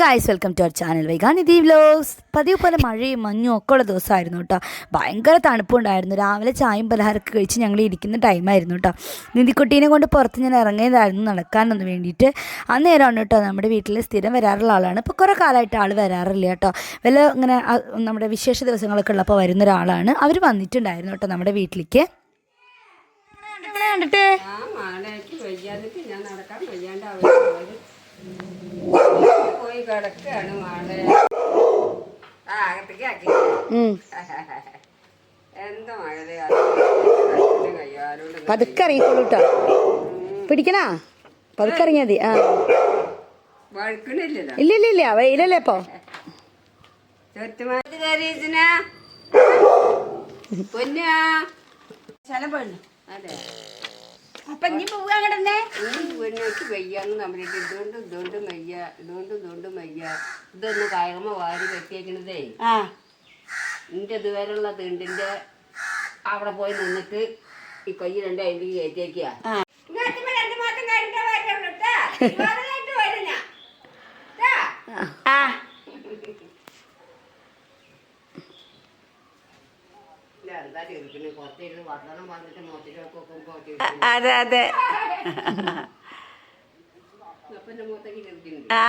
Guys welcome to our channel Vaikanidhi vlogs പതിവ് പോലെ മഴയും മഞ്ഞും ഒക്കെ ഉള്ള ദിവസമായിരുന്നു കേട്ടോ ഭയങ്കര തണുപ്പുണ്ടായിരുന്നു. രാവിലെ ചായയും പലഹാരമൊക്കെ കഴിച്ച് ഞങ്ങൾ ഇരിക്കുന്ന ടൈമായിരുന്നു കേട്ടോ നിധിക്കുട്ടീനെ കൊണ്ട് പുറത്ത് ഞാൻ ഇറങ്ങിയതായിരുന്നു നടക്കാനൊന്ന് വേണ്ടിയിട്ട്. അന്നേരമാണ് കേട്ടോ നമ്മുടെ വീട്ടിൽ സ്ഥിരം വരാറുള്ള ആളാണ്. ഇപ്പോൾ കുറേ കാലമായിട്ട് ആൾ വരാറില്ല കേട്ടോ വല്ല ഇങ്ങനെ നമ്മുടെ വിശേഷ ദിവസങ്ങളൊക്കെ ഉള്ളപ്പോൾ വരുന്ന ഒരാളാണ്. അവർ വന്നിട്ടുണ്ടായിരുന്നു കേട്ടോ നമ്മുടെ വീട്ടിലേക്ക്. കണ്ടിട്ട്? ആ മാലയ്ക്ക് വയ്യാതിട്ട് ഞാൻ നടക്കാൻ വയ്യാണ്ട് പോയി കിടക്കാണ് ആ അകത്തേക്ക് ആക്കി. എന്താ കയ്യാലോണ്ട് പതുക്കെ ഇറങ്ങിക്കോളൂ കേട്ടോ പിടിക്കണാ? പതുക്കെ ഇറങ്ങിയാൽ ആ. വഴുക്കണില്ലല്ലോ. ഇല്ല ഇല്ല ഇല്ല. വെയിലല്ലേ ഇപ്പോൾ ചുറ്റുമാറ്റ് കരീസിന പൊന്നാ. അതെ. അപ്പൊ ഇനി പോവാ അങ്ങടന്നെ ഈ പെണ്ണൊക്കെ വയ്യാന്ന് നമ്മളിട്ട് ഇതുകൊണ്ട് ഇതുകൊണ്ടും വയ്യ ഇതുകൊണ്ട് ഇതുകൊണ്ടും വയ്യ. ഇതൊന്ന് കയറുമ്പോ വാരി കെട്ടിയേക്കണതേ. ആ. നിന്റെ ഇതുവരെയുള്ള തീണ്ടിന്റെ അവിടെ പോയി നിന്നിട്ട് ഈ കൈ രണ്ട് അതിന്റെ കയറ്റിയേക്കുക ആ എന്താ ചെറുക്കിന് കുറച്ചിരുന്ന് വർത്തമാനം പറഞ്ഞിട്ട് മുഖത്തിലൊക്കെ പോറ്റി അതെ അതെ. ആ.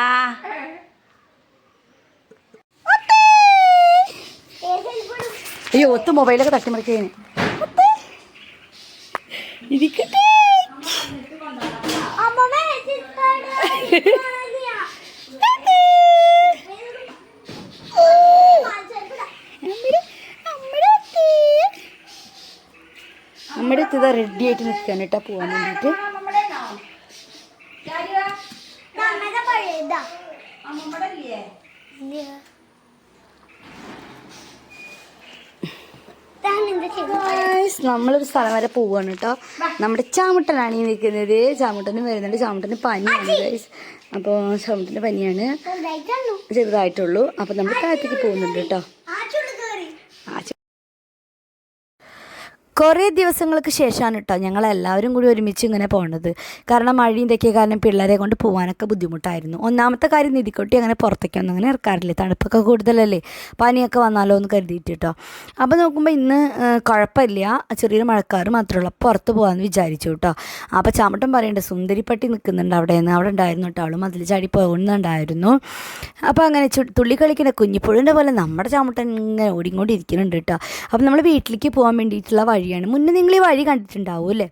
അയ്യോ ഒത്ത് മൊബൈലൊക്കെ തട്ടിമറിക്കേന് ഇരിക്കട്ടെ. നമ്മുടെ അടുത്ത് ഇതാ റെഡി ആയിട്ട് നിൽക്കാൻ കേട്ടാ പോവാൻ വേണ്ടിയിട്ട് ഗായ്സ്, നമ്മളൊരു സ്ഥലം വരെ പോവാണ് കേട്ടോ നമ്മുടെ ചാമുട്ടനാണ് ഈ നിൽക്കുന്നത്. ചാമുട്ടന് വരുന്നുണ്ട്. ചാമുട്ടന് പനിയാണ് ഗൈസ് അപ്പോൾ ചാമുട്ടന് പനിയാണ്. ചെറുതായിട്ടുള്ളൂ. അപ്പോൾ നമ്മൾ താഴത്തേക്ക് പോകുന്നുണ്ട് കേട്ടോ ആ ചെ- കുറേ ദിവസങ്ങൾക്ക് ശേഷമാണ് കേട്ടോ ഞങ്ങൾ എല്ലാവരും കൂടി ഒരുമിച്ച് ഇങ്ങനെ പോണത്. കാരണം മഴയും ഇതൊക്കെ കാരണം പിള്ളേരെ കൊണ്ട് പോകാനൊക്കെ ബുദ്ധിമുട്ടായിരുന്നു. ഒന്നാമത്തെ കാര്യം നിധിക്കൊട്ടി അങ്ങനെ പുറത്തേക്കൊന്നും അങ്ങനെ ഇറക്കാറില്ല. തണുപ്പൊക്കെ കൂടുതലല്ലേ. പനിയൊക്കെ വന്നാലോ എന്ന് കരുതിയിട്ട് കേട്ടോ അപ്പോൾ നോക്കുമ്പോൾ ഇന്ന് കുഴപ്പമില്ല. ചെറിയൊരു മഴക്കാർ മാത്രമേ ഉള്ളൂ. പുറത്ത് പോകാമെന്ന് വിചാരിച്ചു കേട്ടോ അപ്പോൾ ചാമട്ടൻ പറയേണ്ട സുന്ദരിപ്പട്ടി നിൽക്കുന്നുണ്ട് അവിടെ നിന്ന് അവിടെ ഉണ്ടായിരുന്നു കേട്ടോ അവളും അതിൽ ചാടി പോകുന്നുണ്ടായിരുന്നു. അപ്പോൾ അങ്ങനെ തുള്ളി കളിക്കുന്ന കുഞ്ഞിപ്പുഴുവിന്റെ പോലെ നമ്മുടെ ചാമട്ടൻ ഇങ്ങനെ ഓടിക്കൊണ്ടിരിക്കുന്നുണ്ട് കേട്ടോ അപ്പോൾ നമ്മൾ വീട്ടിലേക്ക് പോകാൻ വേണ്ടിയിട്ടുള്ള വഴിയാണ്. മുന്നേ നിങ്ങൾ ഈ വഴി കണ്ടിട്ടുണ്ടാവും അല്ലേ?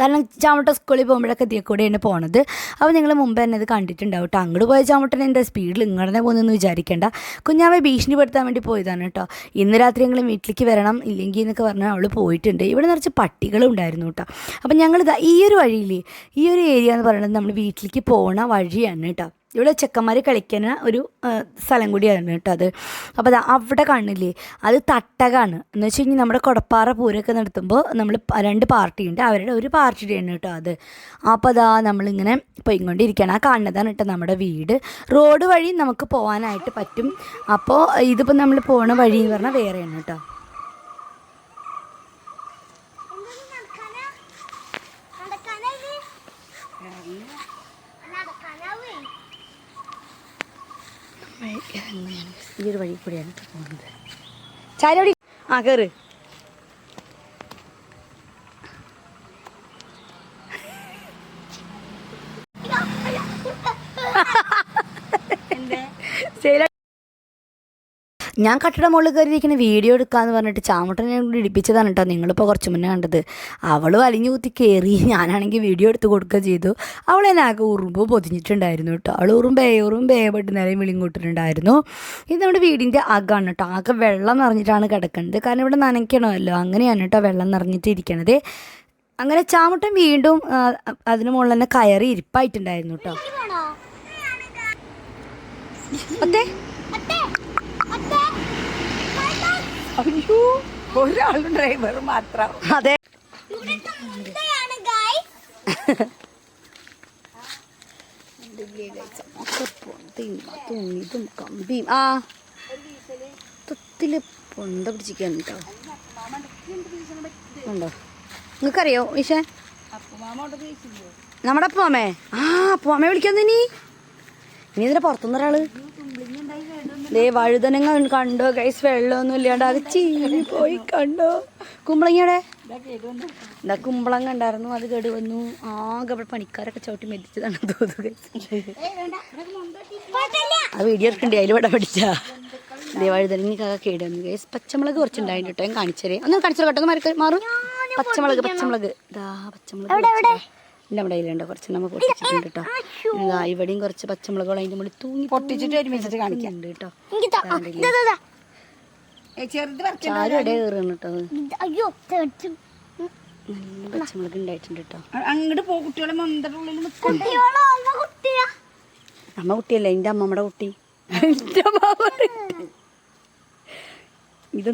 കാരണം ചാമട്ട സ്കൂളിൽ പോകുമ്പോഴൊക്കെ ഇതിൽ കൂടെയാണ് പോണത്. അപ്പോൾ നിങ്ങൾ മുമ്പ് തന്നെ ഇത് കണ്ടിട്ടുണ്ടാവും കേട്ടോ അങ്ങോട്ട് പോയ ചാമട്ടൻ എന്താ സ്പീഡിൽ ഇങ്ങനെ പോകുന്നതെന്ന് വിചാരിക്കേണ്ട. കുഞ്ഞാവെ ഭീഷണിപ്പെടുത്താൻ വേണ്ടി പോയതാണ് കേട്ടോ ഇന്ന് രാത്രി ഞങ്ങൾ വീട്ടിലേക്ക് വരണം ഇല്ലെങ്കിൽ എന്നൊക്കെ പറഞ്ഞാൽ അവൾ പോയിട്ടുണ്ട്. ഇവിടെ നിറച്ച് പട്ടികളും ഉണ്ടായിരുന്നു കേട്ടോ അപ്പം ഞങ്ങളിതാ ഈ ഒരു വഴിയിൽ ഈ ഒരു ഏരിയ എന്ന് പറയുന്നത് നമ്മൾ വീട്ടിലേക്ക് പോണ വഴിയാണ് കേട്ടോ ഇവിടെ ചെക്കന്മാർ കളിക്കുന്ന ഒരു സ്ഥലം കൂടിയാണ് കേട്ടോ അത്. അപ്പോൾ അത് അവിടെ കാണില്ലേ അത് തട്ടകാണ്. എന്ന് വെച്ച് കഴിഞ്ഞാൽ നമ്മുടെ കൊടപ്പാറ പൂരമൊക്കെ നടത്തുമ്പോൾ നമ്മൾ രണ്ട് രണ്ട് പാർട്ടിയുണ്ട് അവരുടെ ഒരു പാർട്ടിയുടെയാണ് കേട്ടോ അത്. അപ്പോൾ അതാ നമ്മളിങ്ങനെ പോയിക്കൊണ്ടിരിക്കുകയാണ് ആ കാണുന്നതാണ് കേട്ടോ നമ്മുടെ വീട്. റോഡ് വഴി നമുക്ക് പോകാനായിട്ട് പറ്റും. അപ്പോൾ ഇതിപ്പോൾ നമ്മൾ പോണ വഴി എന്ന് പറഞ്ഞാൽ വേറെയാണ് കേട്ടോ. ഈ ഒരു വഴി കൂടിയാണ് പോകുന്നത് ചാരോടി ആ കയറ്. ഞാൻ കട്ടിട മുകളിൽ കയറിയിരിക്കുന്ന വീഡിയോ എടുക്കാന്ന് പറഞ്ഞിട്ട് ചാമുട്ടനെ കൂടി ഇടിപ്പിച്ചതാണ് കേട്ടോ. നിങ്ങളിപ്പോൾ കുറച്ച് മുന്നേ കണ്ടത്. അവൾ വലിഞ്ഞു കുത്തി കയറി ഞാനാണെങ്കിൽ വീഡിയോ എടുത്ത് കൊടുക്കുക ചെയ്തു. അവൾ എന്നെ ആകെ ഉറുമ്പ് പൊതിഞ്ഞിട്ടുണ്ടായിരുന്നു കേട്ടോ. അവൾ ഉറുമ്പേ ഉറുമ്പേ പെട്ട് നേരം വിളിങ്ങോട്ടിട്ടുണ്ടായിരുന്നു ഇത് നമ്മുടെ വീടിന്റെ അകമാണ് കേട്ടോ. ആകെ വെള്ളം നിറഞ്ഞിട്ടാണ് കിടക്കുന്നത്. കാരണം ഇവിടെ നനയ്ക്കണമല്ലോ. അങ്ങനെയാണ് കേട്ടോ വെള്ളം നിറഞ്ഞിട്ട് ഇരിക്കണത്. അങ്ങനെ ചാമുട്ടൻ വീണ്ടും അതിന് മുകളിൽ തന്നെ കയറി ഇരിപ്പായിട്ടുണ്ടായിരുന്നു കേട്ടോ. അതെ. അയ്യോ ഒരാളും ഡ്രൈവർ മാത്രം. അതെ. തുണിതും കമ്പിയും ആ തൊത്തിൽ പൊന്ത പിടിച്ചിരിക്കാൻ കേട്ടോ ഉണ്ടോ? നിങ്ങൾക്കറിയോ ഈശേ? നമ്മുടെ പോമേ ആ പോമേ വിളിക്കാൻ നീ ഇനി ഇതിന്റെ പുറത്തുനിന്ന് ഒരാൾ. ദേ വഴുതനങ്ങ കണ്ടോ? കൈസ് വെള്ളമൊന്നും ഇല്ലാണ്ട് അത് ചീഞ്ഞു പോയി കണ്ടോ? കുമ്പളങ്ങയുടെ? എന്താ കുമ്പളങ്ങ ഉണ്ടായിരുന്നു. അത് കേട് വന്നു. ആകെ അവിടെ പണിക്കാരൊക്കെ ചവിട്ടി മെതിച്ചതാണ് തോന്നുന്നത്. ആ വീഡിയോ എടുക്കണ്ടേ? പഠിച്ച. ദേ വഴുതനങ്ങ കേട് വന്നു ഗൈസ് പച്ചമുളക് കുറച്ചുണ്ടായിരുന്നു കേട്ടോ. ഞാൻ കാണിച്ചരേ ഒന്ന് കാണിച്ചു കേട്ടോ. മരക്ക് മാറും പച്ചമുളക് പച്ചമുളക്. ഇതാ പച്ചമുളക് നമ്മുടെ കയ്യിലുണ്ട്. കുറച്ച് നമ്മൾ പൊട്ടിച്ചിട്ടുണ്ട് കേട്ടോ ഇതാ ഇവിടെയും കുറച്ച് പച്ചമുളകുകൾ അതിന്റെ മുകളിൽ തൂങ്ങി പൊട്ടിച്ചിട്ട് ഒരുമിച്ചിട്ട് കാണിക്കുന്നുണ്ട് കേട്ടോ ചെറുത് ചാരും ഇടയിൽ കയറുന്നു കേട്ടോ അയ്യോ തെറിച്ചു. നല്ല പച്ചമുളക് ഉണ്ടായിട്ടുണ്ട് കേട്ടോ അങ്ങോട്ട് പോ കുട്ടികളെ മന്ദരുടെ ഉള്ളിൽ കുട്ടിയോളോ അമ്മ കുട്ടിയാ? അമ്മ കുട്ടിയല്ല? എന്റെ അമ്മമ്മയുടെ കുട്ടി. എന്റെ അമ്മമ്മയുടെ കുട്ടി. ഇത്?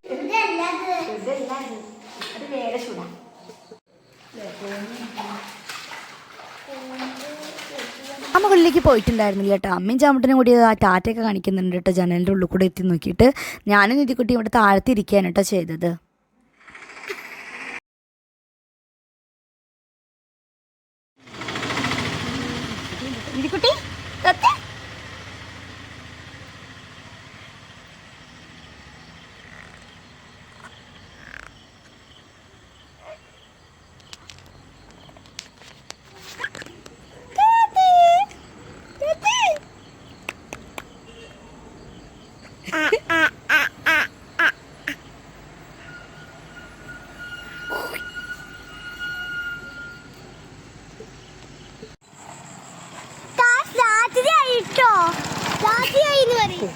അമ്മ മുകളിലേക്ക് പോയിട്ടുണ്ടായിരുന്നില്ല കേട്ടോ. അമ്മയും ചാമ്പട്ടനും കൂടി ആ ടാറ്റയൊക്കെ കാണിക്കുന്നുണ്ട് കേട്ടോ. ജനലിന്റെ ഉള്ളിൽ കൂടെ എത്തി നോക്കിയിട്ട്. ഞാനും നിധിക്കുട്ടി ഇവിടെ താഴ്ത്തിരിക്കുകയാണ് കേട്ടോ ചെയ്തത്.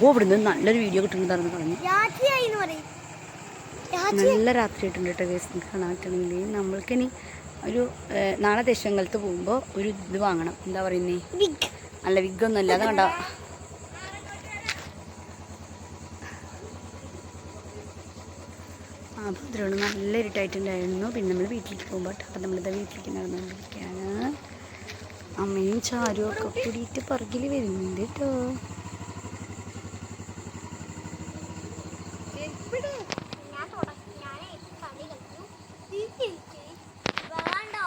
ഓ ഇവിടുന്ന് നല്ലൊരു വീഡിയോ കിട്ടുന്നുണ്ടായിരുന്നു പറഞ്ഞു. നല്ല രാത്രി ആയിട്ടുണ്ട് കേട്ടോ നിങ്ങൾക്ക് കാണാൻ പറ്റണമെങ്കിൽ നമ്മൾക്കിനി ഒരു നാളെ ദശങ്കലത്ത് പോകുമ്പോൾ ഒരു ഇത് വാങ്ങണം. എന്താ പറയുന്നേ? നല്ല അല്ല വിഗൊന്നും അല്ല അത് കണ്ടോ? ആ അപ്പോൾ ഇതിലോട് നല്ല ഇരുട്ടായിട്ടുണ്ടായിരുന്നു. പിന്നെ നമ്മൾ വീട്ടിലേക്ക് പോകുമ്പോൾ അപ്പം നമ്മളിത് വീട്ടിലേക്ക് നടന്നുകൊണ്ടിരിക്കുകയാണ്. അമ്മയും ചാരും ഒക്കെ കൂടിയിട്ട് പറകിൽ വരുന്നുണ്ട് കേട്ടോ ഞാൻ തുടങ്ങി ഞാനേ കളി കളിച്ചു തിരിച്ച് വേണ്ടോ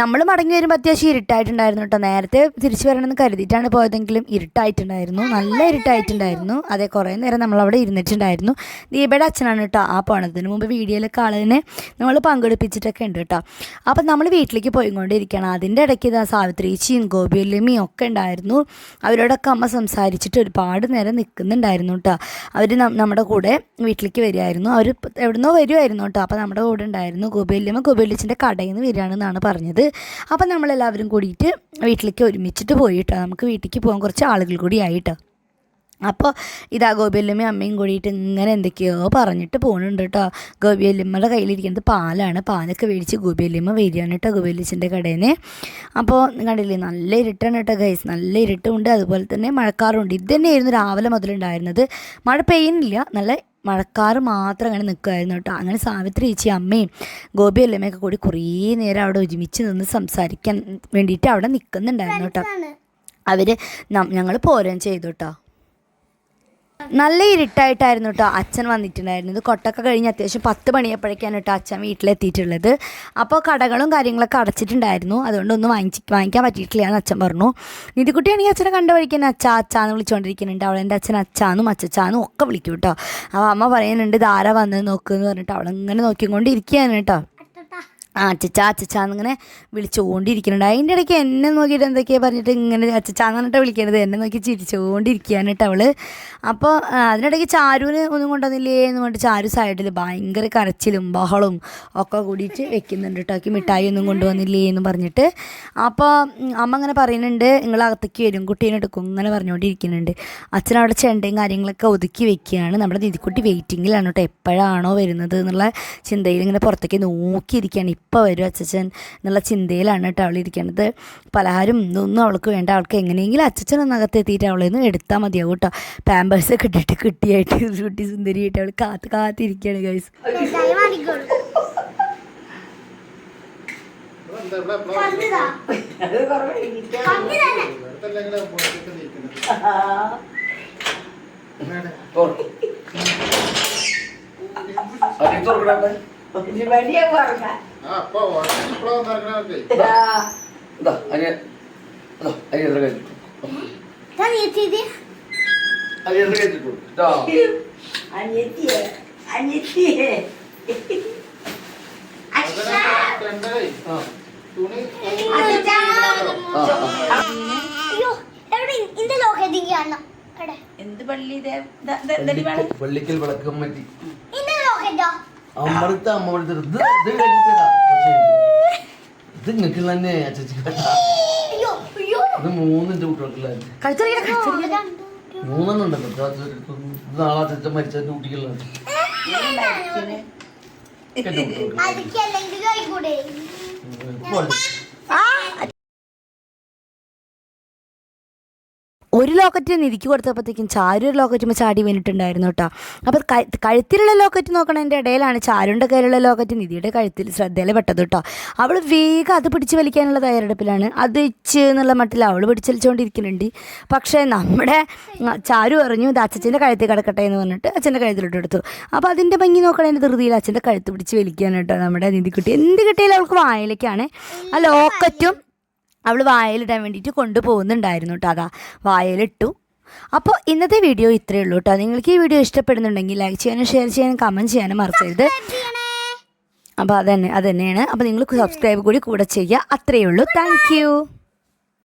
നമ്മൾ മടങ്ങി വരുമ്പോൾ അത്യാവശ്യം ഇരുട്ടായിട്ടുണ്ടായിരുന്നു കേട്ടോ. നേരത്തെ തിരിച്ചു വരണമെന്ന് കരുതിയിട്ടാണ് പോയതെങ്കിലും ഇരുട്ടായിട്ടുണ്ടായിരുന്നു. നല്ല ഇരുട്ടായിട്ടുണ്ടായിരുന്നു. അതെ കുറേ നേരം നമ്മളവിടെ ഇരുന്നിട്ടുണ്ടായിരുന്നു. ദീപയുടെ അച്ഛനാണ് കേട്ടോ ആ പോണതിന് മുമ്പ് വീഡിയോയിലൊക്കെ ആളിനെ നമ്മൾ പങ്കെടുപ്പിച്ചിട്ടൊക്കെ ഉണ്ട് കേട്ടോ. അപ്പം നമ്മൾ വീട്ടിലേക്ക് പോയിക്കൊണ്ടിരിക്കുകയാണ്. അതിന്റെ ഇടയ്ക്ക് ഇതാ സാവിത്രിച്ചിയും ഗോപിയല്ലമ്മയും ഒക്കെ ഉണ്ടായിരുന്നു. അവരോടൊക്കെ അമ്മ സംസാരിച്ചിട്ട് ഒരുപാട് നേരം നിൽക്കുന്നുണ്ടായിരുന്നു കേട്ടോ. അവർ നമ്മുടെ കൂടെ വീട്ടിലേക്ക് വരികയായിരുന്നു. അവർ എവിടുന്നോ വരുമായിരുന്നു കേട്ടോ. അപ്പോൾ നമ്മുടെ കൂടെ ഉണ്ടായിരുന്നു ഗോപിയല്ലമ്മ. ഗോപിയല്ലിച്ചിന്റെ കടയിൽ നിന്ന് വരികയാണെന്നാണ് പറഞ്ഞത്. അപ്പോൾ നമ്മളെല്ലാവരും കൂടിയിട്ട് വീട്ടിലേക്ക് ഒരുമിച്ചിട്ട് പോയിട്ടോ. നമുക്ക് വീട്ടിലേക്ക് പോകാൻ കുറച്ച് ആളുകൾ കൂടി ആയിട്ടോ. അപ്പോൾ ഇതാ ഗോപിയല്ലമ്മയും അമ്മയും കൂടിയിട്ട് ഇങ്ങനെ എന്തൊക്കെയോ പറഞ്ഞിട്ട് പോകുന്നുണ്ട് കേട്ടോ. ഗോപിയല്ലമ്മയുടെ കയ്യിലിരിക്കുന്നത് പാലാണ്. പാലൊക്കെ മേടിച്ച് ഗോപിയല്ലമ്മ വരികയാണ് കേട്ടോ ഗോപിയല്ലിച്ചിന്റെ കടയിൽ നിന്ന് അപ്പോൾ കണ്ടില്ലേ നല്ല ഇരുട്ടാണ് കേട്ടോ ഗൈസ്. നല്ല ഇരുട്ടുമുണ്ട്. അതുപോലെ തന്നെ മഴക്കാറുണ്ട്. ഇത് തന്നെയായിരുന്നു രാവിലെ മുതലുണ്ടായിരുന്നത്. മഴ പെയ്യുന്നില്ല. നല്ല മഴക്കാറ് മാത്രം അങ്ങനെ നിൽക്കുമായിരുന്നു കേട്ടോ. അങ്ങനെ സാവിത്രി ചേച്ചി അമ്മയും ഗോപി അല്ലമ്മയൊക്കെ കൂടി കുറേ നേരം അവിടെ ഒരുമിച്ച് നിന്ന് സംസാരിക്കാൻ വേണ്ടിയിട്ട് അവിടെ നിൽക്കുന്നുണ്ടായിരുന്നു കേട്ടോ. അവർ ഞങ്ങൾ പോരുകയും ചെയ്തു കേട്ടോ. നല്ല ഇരുട്ടായിട്ടായിരുന്നു കേട്ടോ അച്ഛൻ വന്നിട്ടുണ്ടായിരുന്നത്. കൊട്ടൊക്കെ കഴിഞ്ഞ് അത്യാവശ്യം പത്ത് മണിയപ്പോഴേക്കാണ് കേട്ടോ അച്ഛൻ വീട്ടിലെത്തിയിട്ടുള്ളത്. അപ്പോൾ കടകളും കാര്യങ്ങളൊക്കെ അടച്ചിട്ടുണ്ടായിരുന്നു. അതുകൊണ്ടൊന്നും വാങ്ങിച്ച് വാങ്ങിക്കാൻ പറ്റിയിട്ടില്ല എന്ന് അച്ഛൻ പറഞ്ഞു. നിധിക്കുട്ടിയാണെങ്കിൽ അച്ഛനെ കണ്ട അച്ഛ അച്ഛാന്ന് വിളിച്ചുകൊണ്ടിരിക്കുന്നുണ്ട് അവളെന്റെ അച്ഛൻ അച്ഛാന്നും അച്ഛച്ചാന്നും ഒക്കെ വിളിക്കും കേട്ടോ അപ്പോൾ അമ്മ പറയുന്നുണ്ട് ധാര വന്ന് നോക്കുമെന്ന് പറഞ്ഞിട്ട് അവളിങ്ങനെ നോക്കിക്കൊണ്ടിരിക്കുകയാണ് കേട്ടോ അച്ചച്ച അച്ചച്ച എന്നിങ്ങനെ വിളിച്ചുകൊണ്ടിരിക്കുന്നുണ്ട് അതിന്റെ ഇടയ്ക്ക് എന്നെ നോക്കിയിട്ട് എന്തൊക്കെയാണ് പറഞ്ഞിട്ട് ഇങ്ങനെ അച്ചച്ചാന്ന് പറഞ്ഞിട്ട് വിളിക്കണത്. എന്നെ നോക്കി ചിരിച്ചുകൊണ്ടിരിക്കുകയാണ് കേട്ടോ അവൾ അപ്പോൾ അതിനിടയ്ക്ക് ചാരുവിന് ഒന്നും കൊണ്ടുവന്നില്ലേ എന്ന് പറഞ്ഞിട്ട് ചാരു സൈഡിൽ ഭയങ്കര കരച്ചിലും ബഹളവും ഒക്കെ കൂടിയിട്ട് വെക്കുന്നുണ്ട് കേട്ടോ. മിഠായി ഒന്നും കൊണ്ടുവന്നില്ലേ എന്ന് പറഞ്ഞിട്ട്. അപ്പോൾ അമ്മ അങ്ങനെ പറയുന്നുണ്ട് നിങ്ങൾ അകത്തേക്ക് വരും കുട്ടീനെ എടുക്കും ഇങ്ങനെ പറഞ്ഞുകൊണ്ടിരിക്കുന്നുണ്ട് അച്ഛൻ അവിടെ ചെണ്ടയും കാര്യങ്ങളൊക്കെ ഒതുക്കി വെക്കുകയാണ്. നമ്മുടെ നിധിക്കുട്ടി വെയിറ്റിങ്ങിലാണ് കേട്ടോ. എപ്പോഴാണോ വരുന്നത് എന്നുള്ള ചിന്തയിൽ ഇങ്ങനെ പുറത്തേക്ക് നോക്കിയിരിക്കുകയാണ്. ഇപ്പോൾ വരും അച്ഛൻ എന്നുള്ള ചിന്തയിലാണ് കേട്ടോ അവൾ ഇരിക്കുന്നത് പലഹാരം ഇതൊന്നും അവൾക്ക് വേണ്ട. അവൾക്ക് എങ്ങനെയെങ്കിലും അച്ഛൻ ഒന്നകത്ത് എത്തിയിട്ട് അവളെ നിന്ന് എടുത്താൽ മതിയാവും കേട്ടോ. പാമ്പേഴ്സ് ഒക്കെ ഇട്ടിട്ട് കുട്ടിയായിട്ട് കുട്ടി സുന്ദരിയായിട്ട് അവൾ കാത്ത് കാത്തിരിക്കുകയാണ് ഗൈസ് മിഠായി വലിയ കണ്ടിതാ എന്ത് പള്ളി പള്ളിക്കൽ ദാ- ദാ- ദടി വേണം. വെള്ളിക്കൽ വിളക്കം പറ്റി ഇന്റെ അമൃത അമ്പലത്തെ അമ്മടുത്ത് ഇത് കഴിച്ചിട്ടാ ഇത് നിങ്ങൾക്കുള്ള തന്നെ അയ്യോ ഇത് മൂന്നിന്റെ കുട്ടികൾക്കുള്ള മൂന്നെണ്ണം ഉണ്ടല്ലോ നാളെ അച്ഛൻ മരിച്ചതിന്റെ കുട്ടികളുണ്ട് ഉണ്ടാക്കിയത്. ഒരു ലോക്കറ്റ് നിധിക്ക് കൊടുത്തപ്പോഴത്തേക്കും ചാരു ഒരു ലോക്കറ്റുമ്പോൾ ചാടി വീണിട്ടുണ്ടായിരുന്നു കേട്ടോ. അപ്പോൾ കഴുത്തിലുള്ള ലോക്കറ്റ് നോക്കണതിന്റെ ഇടയിലാണ് ചാരുണ്ട കയ്യിലുള്ള ലോക്കറ്റ് നിധിയുടെ കഴുത്തിൽ ശ്രദ്ധയിൽ പെട്ടത് കേട്ടോ. അവൾ വേഗം അത് പിടിച്ച് വലിക്കാനുള്ള തയ്യാറെടുപ്പിലാണ്. അത് ഇച്ച് എന്നുള്ള മട്ടിൽ അവൾ പിടിച്ചലിച്ചുകൊണ്ടിരിക്കുന്നുണ്ട് പക്ഷേ നമ്മുടെ ചാരു പറഞ്ഞു ഇത് അച്ഛന്റെ കഴുത്തിൽ കിടക്കട്ടെ എന്ന് പറഞ്ഞിട്ട് അച്ഛന്റെ കഴുത്തിലോട്ട് എടുത്തു. അപ്പോൾ അതിന്റെ ഭംഗി നോക്കണതിന്റെ ധൃതിയിൽ അച്ഛന്റെ കഴുത്ത് പിടിച്ച് വലിക്കാനായിട്ടോ നമ്മുടെ നിധിക്കുട്ടി. എന്ത് കിട്ടിയാലും അവൾക്ക് വായിലേക്കാണ് ആ ലോക്കറ്റും അവൾ വായലിടാൻ വേണ്ടിയിട്ട് കൊണ്ടുപോകുന്നുണ്ടായിരുന്നു കേട്ടോ അതാ. വായലിട്ടു. അപ്പോൾ ഇന്നത്തെ വീഡിയോ ഇത്രയേ ഉള്ളൂ കേട്ടോ നിങ്ങൾക്ക് ഈ വീഡിയോ ഇഷ്ടപ്പെടുന്നുണ്ടെങ്കിൽ ലൈക്ക് ചെയ്യാനും ഷെയർ ചെയ്യാനും കമന്റ് ചെയ്യാനും മറക്കരുത്. അപ്പോൾ അതന്നെ അത് തന്നെയാണ് അപ്പോൾ നിങ്ങൾ സബ്സ്ക്രൈബ് കൂടി കൂടെ ചെയ്യുക. അത്രയേ ഉള്ളൂ. താങ്ക്